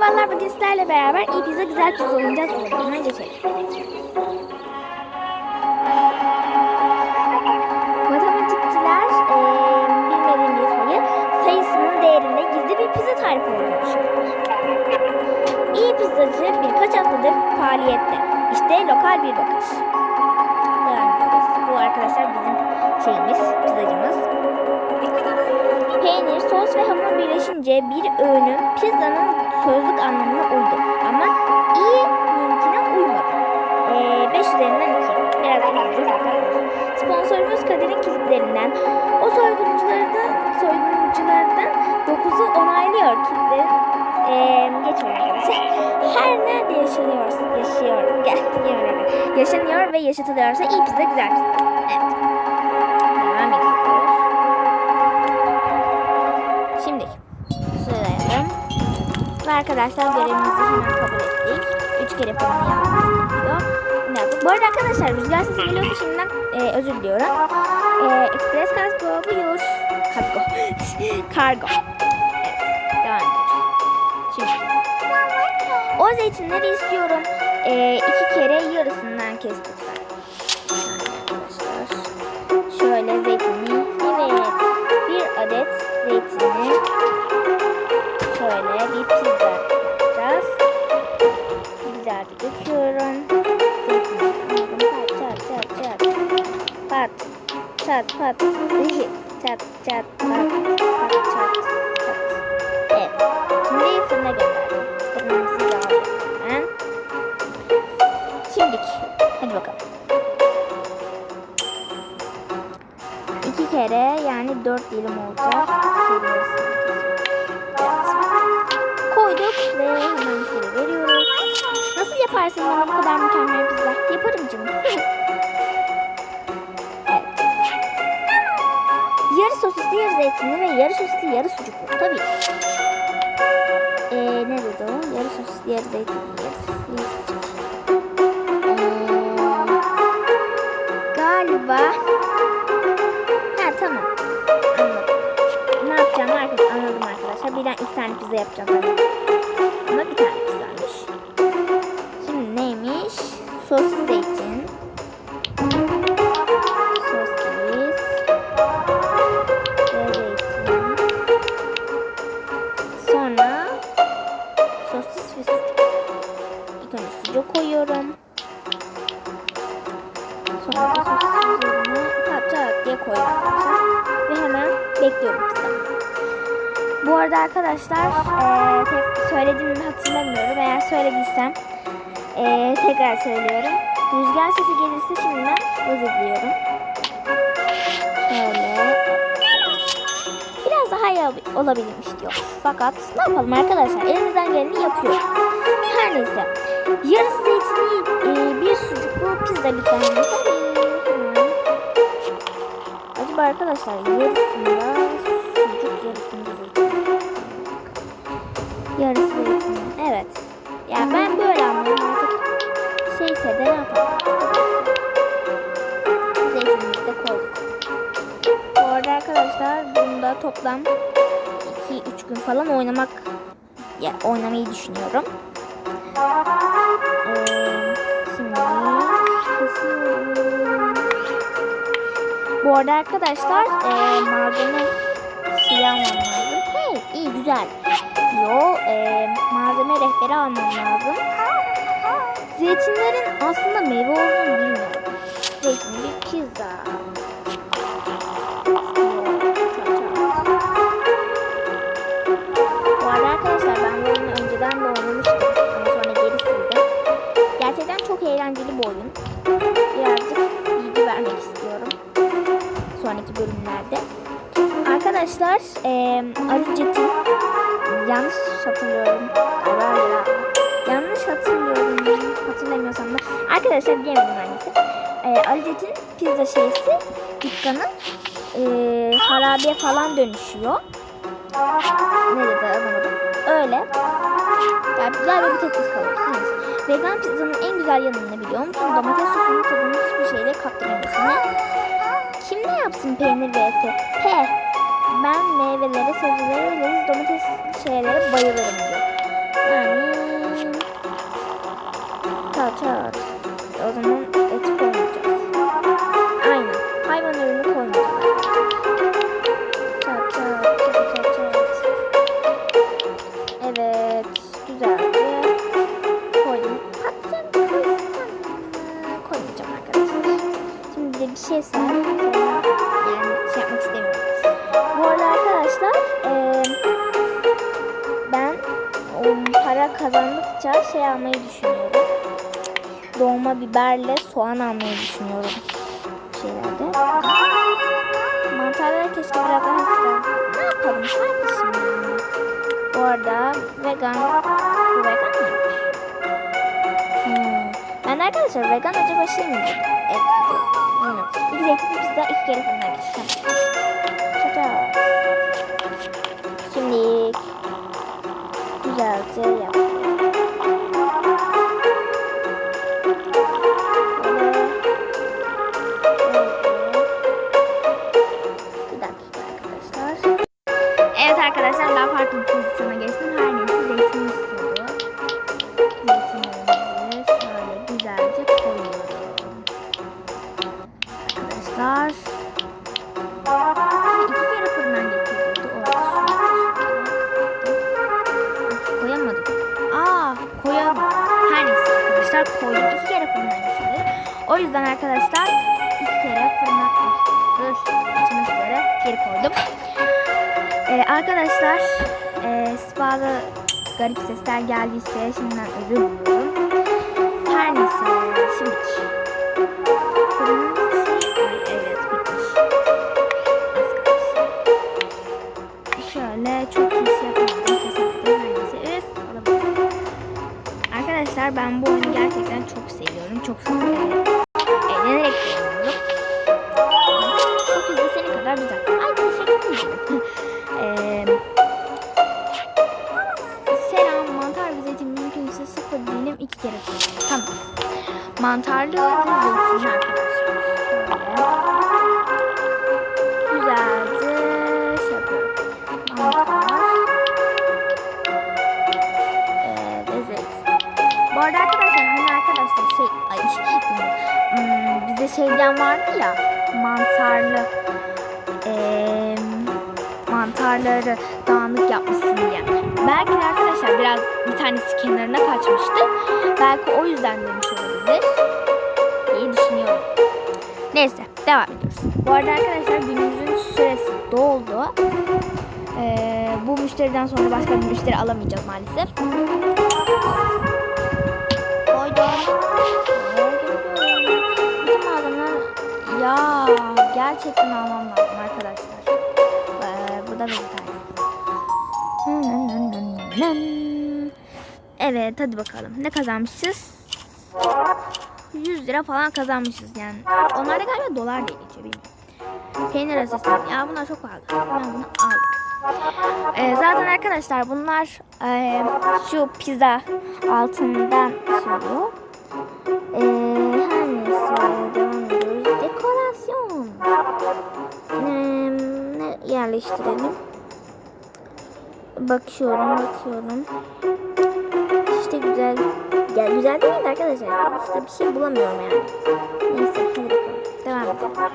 Merhabalar bugün sizlerle beraber iyi pizza güzel pizza oynayacağız. Hemen geçelim. Matematikçiler eee bilmediğim bir sayı sayısının değerinde gizli bir pizza tarifi düşünüyor. İyi pizzacı birkaç haftadır faaliyette. İşte lokal bir bakış. Devam. Bu arkadaşlar bizim şeyimiz, pizzacımız. Peynir, sos ve hamur birleşince bir öğünün pizzanın sözlük anlamına uydu. Ama iyi mümküne uymadı. Ee, 5 üzerinden 2. Biraz üzücü fakat olsun. Sponsorumuz Kadir'in kilitlerinden. O soygunculardan, soygunculardan 9'u onaylıyor kilitlerin. Ee, geçiyorum arkadaşlar. Her nerede yaşanıyor, yaşıyor, yaşanıyor ve yaşatılıyorsa iyi pizza güzel pizza. Evet. Arkadaşlar görevimizi hemen kabul ettik. Üç kere falan yaptık. Bu arada arkadaşlar rüzgar sesi geliyorsa şimdiden e, özür diliyorum. E, Express Kargo buyur. Kargo. Kargo. Evet. Devam ediyoruz. Şimdi. O zeytinleri istiyorum. E, iki kere yarısından kestik. Arkadaşlar. Şöyle zeytini. Evet. Bir adet zeytini şöyle bir pizza. Zeytini aldım. Pat çat çat çat. Pat çat pat. çat çat pat pat çat çat. Evet. Şimdi fırına gönderdim. Fırınımızı yağlayalım hemen. Şimdilik. Hadi bakalım. İki kere yani dört dilim olacak. Evet. Koyduk ve hemen. Nasıl yaparsın bana bu kadar mükemmel pizza? Yaparım canım. evet. Yarı sosisli, yarı zeytinli ve yarı sosisli, yarı sucuklu. Tabii. Ee, ne dedi o? Yarı sosisli, yarı zeytinli, yarı sosisli, yarı sucuklu. Ee, galiba Ha tamam. Anladım. Ne yapacağım arkadaş anladım arkadaşlar. Birden iki tane pizza yapacağım zaten. Tekrar söylüyorum. Rüzgar sesi gelirse şimdiden özür diliyorum. Şöyle. Biraz daha iyi olabilirmiş diyor. Fakat ne yapalım arkadaşlar? Elimizden geleni yapıyoruz. Her neyse. Yarısı zeytinli eee, bir sucuklu pizza lütfen. Acaba arkadaşlar yarısında sucuk yarısında zeytin. Yarısı zeytin. Evet. Ya ben böyle anlıyorum de ne yapalım? Zeytinimizi de koyduk. Bu arada arkadaşlar bunda toplam 2-3 gün falan oynamak ya oynamayı düşünüyorum. Ee, şimdi. Bu arada arkadaşlar e, malzeme şey almam lazım. Hey iyi güzel diyor. E, malzeme rehberi almam lazım. Zeytinlerin aslında meyve olduğunu bilmiyorum. Zeytinli pizza. Bu arada arkadaşlar ben bu oyunu önceden de oynamıştım. Ama sonra geri sildim. Gerçekten çok eğlenceli bir oyun. Birazcık bilgi vermek istiyorum sonraki bölümlerde. Arkadaşlar e, Ali Cetin yanlış hatırlıyorum. Ara ya. Hatırlamıyorsam da. Arkadaşlar diyemedim annesi. E, Ali Cetin pizza şeysi dükkanı e, harabe falan dönüşüyor. Ne dedi anlamadım. Öyle. Yani galiba bir tek biz kalıyoruz. Neyse. Vegan pizzanın en güzel yanı ne biliyor musun? Domates sosunun tadını hiçbir şeyle kaptıramıyorsun. Kim ne yapsın peynir ve eti? He. Ben meyvelere, sebzelere ve domates şeylere bayılırım diyor. Yani kağıt. O zaman et koymayacağız. Aynen. Hayvan ürünü koymayacağız. Kağıt, kağıt, kağıt, kağıt, kağıt. Evet. Güzelce koydum. Patlıcan koysam ee, koymayacağım arkadaşlar. Şimdi bir şey sen yani şey yapmak istemiyorum. Bu arada arkadaşlar e, ben o para kazandıkça şey almayı düşünüyorum. Dolma biberle soğan almayı düşünüyorum. Şeylerde. Mantarlara keşke biraz daha hafif Ne yapalım yani. Bu arada vegan. Bu vegan mı? Hmm. Ben de arkadaşlar vegan acaba şey mi? Evet. Bilmiyorum. İki zeytinli pizza iki kere fırından geçeceğim. Zeytinlerimizi şöyle güzelce koyuyorum. Arkadaşlar. İki kere fırından şöyle koyamadım. Aa koyamadım. Her neyse arkadaşlar koydum. İki kere fırından geçirdi. O yüzden arkadaşlar iki kere fırından açmak üzere geri koydum. Ee, arkadaşlar e, bazı garip sesler geldiyse şimdiden özür diliyorum. Her neyse şimdi Zeytinli arkadaşlar. Şöyle. Güzelce şey yapıyorum. Ee, arkadaşlar hani arkadaşlar şey ay hmm, bize şeyden vardı ya mantarlı eee mantarları dağınık yapmışsın diye. Belki arkadaşlar biraz bir tanesi kenarına kaçmıştı. Belki o yüzden demiş olabilir. Neyse devam ediyoruz. Bu arada arkadaşlar günümüzün süresi doldu. Ee, bu müşteriden sonra başka bir müşteri alamayacağız maalesef. Ya gerçekten almam lazım arkadaşlar. Ee, bu da bir tane. Evet hadi bakalım. Ne kazanmışız? 100 lira falan kazanmışız yani. Onlar da galiba dolar diye geçiyor. Peynir asistan. Ya bunlar çok pahalı. Hemen bunu aldık. Ee, zaten arkadaşlar bunlar e, şu pizza altından söylüyor. Ee, her neyse devam ediyoruz. Dekorasyon. Ne, ne yerleştirelim? Bakıyorum, bakıyorum. İşte güzel. Ya güzel değil mi arkadaşlar? İşte bir şey bulamıyorum yani. Neyse hadi bakalım. Devam edelim.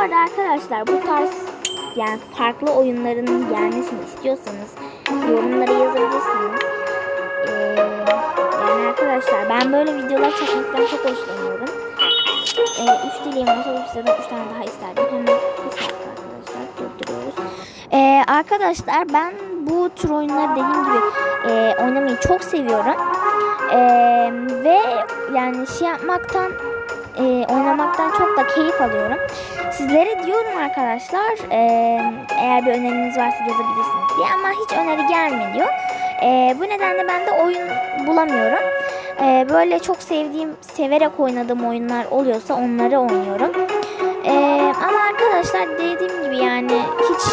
Arada arkadaşlar bu tarz yani farklı oyunların gelmesini istiyorsanız yorumlara yazabilirsiniz. Ee, yani arkadaşlar ben böyle videolar çekmekten çok hoşlanıyorum. Ee, üç dileğim olsa bu sizden üç tane daha isterdim. Hemen bir dakika arkadaşlar durduruyoruz. Ee, arkadaşlar ben bu tür oyunları dediğim gibi e, oynamayı çok seviyorum. Ee, ve yani şey yapmaktan e, oynamaktan çok da keyif alıyorum. Sizlere diyorum arkadaşlar e, eğer bir öneriniz varsa yazabilirsiniz diye ama hiç öneri gelmiyor. E, bu nedenle ben de oyun bulamıyorum. Ee, böyle çok sevdiğim, severek oynadığım oyunlar oluyorsa onları oynuyorum. Ee, ama arkadaşlar dediğim gibi yani hiç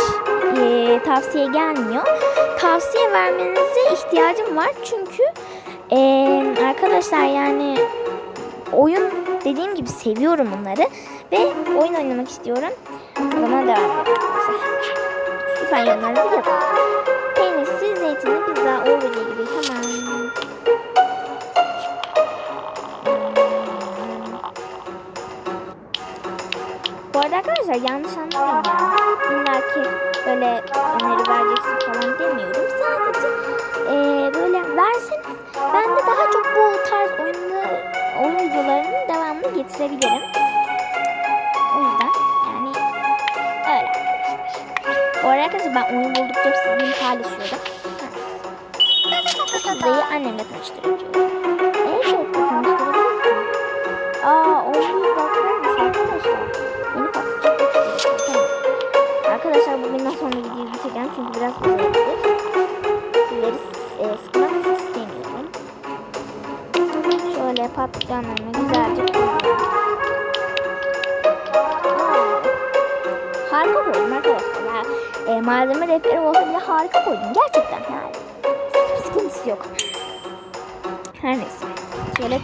e, tavsiye gelmiyor. Tavsiye vermenize ihtiyacım var çünkü e, arkadaşlar yani oyun dediğim gibi seviyorum onları ve oyun oynamak istiyorum. O zaman devam edelim. Lütfen yorumlarınızı yazın. Peynirsiz zeytinli pizza olduğu gibi tamam. Bu arada arkadaşlar yanlış anlamayın yani. İlla ki böyle öneri vereceksin falan demiyorum. Sadece eee, böyle verseniz ben de daha çok bu tarz oyunda, oyun videolarının devamını getirebilirim. O yüzden yani öyle arkadaşlar. Bu arada arkadaşlar ben oyun buldukça sizinle paylaşıyorum. Ha. Pizzayı annemle tanıştırıyorum.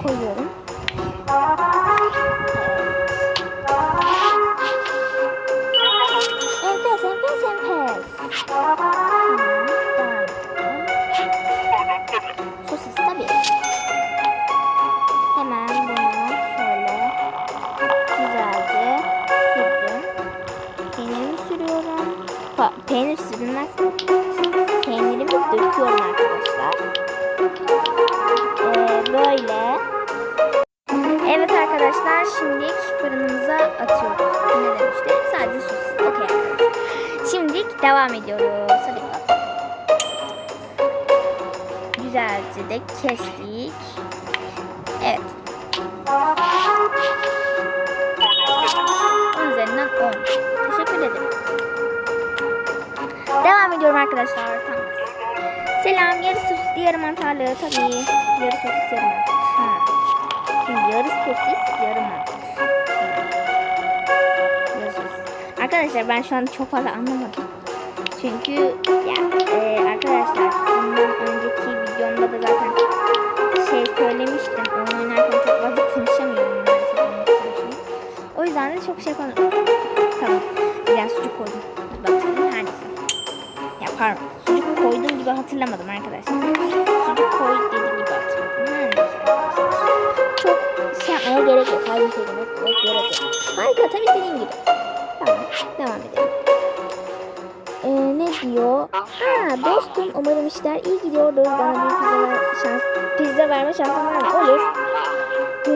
Şöyle devam ediyoruz. Hadi bakalım. Güzelce de kestik. Evet. 10 üzerinden 10. Teşekkür ederim. Devam ediyorum arkadaşlar. Tam gaz. Selam. Yarı sosis, yarı mantarlı. Tabii. Yarı sosis, yarı mantar. Şimdi yarı sosis, yarı mantar. Arkadaşlar ben şu an çok fazla anlamadım. Çünkü ya e, arkadaşlar bundan önceki videomda da zaten şey söylemiştim. Onu oynarken çok fazla konuşamıyorum. O yüzden de çok şey yapamıyorum. Tamam. Biraz sucuk koydum. Bakalım her. Ya pardon. Sucuk koydum gibi hatırlamadım arkadaşlar. Sucuk koy dediğim gibi hatırladım. Her neyse arkadaşlar. Çok şey yapmaya gerek yok. Ayrıntı etmeye gerek yok. Harika tam istediğim gibi. Tamam. Devam Ha dostum umarım işler iyi gidiyordur. Bana bir pizza, ver, şans, pizza verme şansın var mı? Olur. Ee,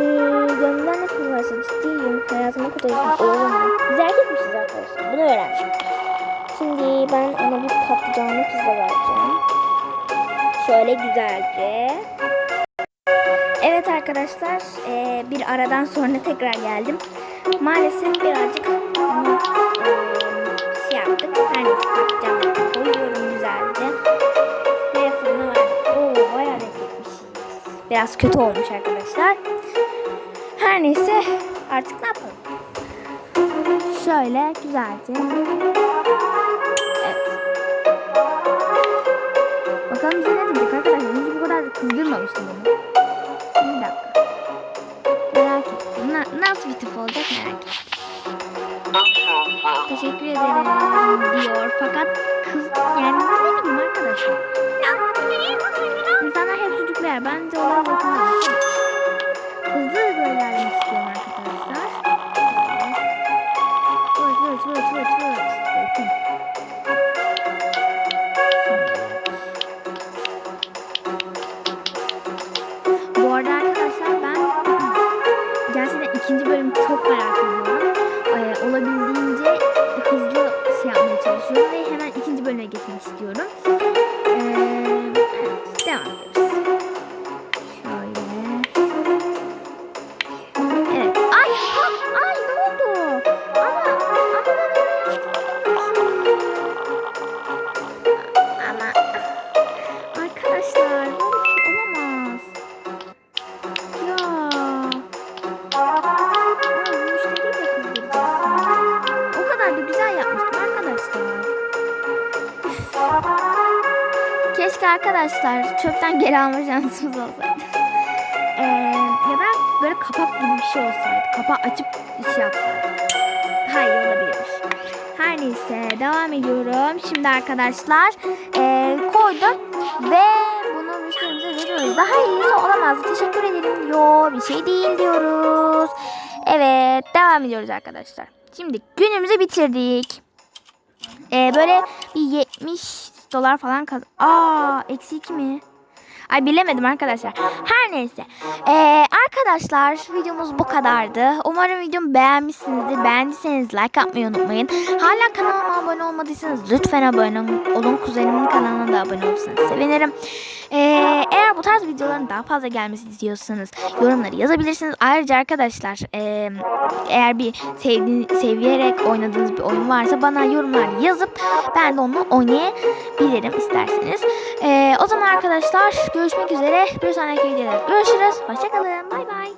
gönlümden ne kırarsa ciddiyim. Hayatımı kurtarıyorsun oğlum. Biz erkek misiniz arkadaşlar? Bunu öğrendim. Şimdi ben ona bir patlıcanlı pizza vereceğim. Şöyle güzelce. Evet arkadaşlar ee, bir aradan sonra tekrar geldim. Maalesef birazcık ee, şey yaptık. Her neyse patlıcanları Biraz kötü olmuş arkadaşlar. Her neyse artık ne yapalım? Şöyle güzelce. Evet. Bakalım bize ne diyecek arkadaşlar. Hiç bu kadar kızdırmamıştım bunu. Bir dakika. Merak ettim. Na- nasıl bir tip olacak merak ettim. Teşekkür ederim diyor. Fakat kız yani ne bileyim arkadaşlar. Hep sucuk ver. Bence arkadaşlar çöpten geri alma şansımız olsaydı. Ee, ya da böyle kapak gibi bir şey olsaydı. Kapağı açıp iş yapsaydı. Daha iyi olabilirmiş. Her neyse devam ediyorum. Şimdi arkadaşlar ee, koydum ve bunu müşterimize veriyoruz. Daha iyisi olamaz. Teşekkür ederim. Yo bir şey değil diyoruz. Evet devam ediyoruz arkadaşlar. Şimdi günümüzü bitirdik. Ee, böyle bir 70 dolar falan kaz... Aa eksi 2 mi? Ay bilemedim arkadaşlar. Her neyse. Ee, arkadaşlar videomuz bu kadardı. Umarım videomu beğenmişsinizdir. Beğendiyseniz like atmayı unutmayın. Hala kanalıma abone olmadıysanız lütfen abone olun. Kuzenimin kanalına da abone olursanız sevinirim. Ee, bu tarz videoların daha fazla gelmesini istiyorsanız yorumları yazabilirsiniz. Ayrıca arkadaşlar e, eğer bir sevdiğiniz, seviyerek oynadığınız bir oyun varsa bana yorumlarda yazıp ben de onu oynayabilirim isterseniz. Ee, o zaman arkadaşlar görüşmek üzere. Bir sonraki videoda görüşürüz. Hoşçakalın. Bay bay.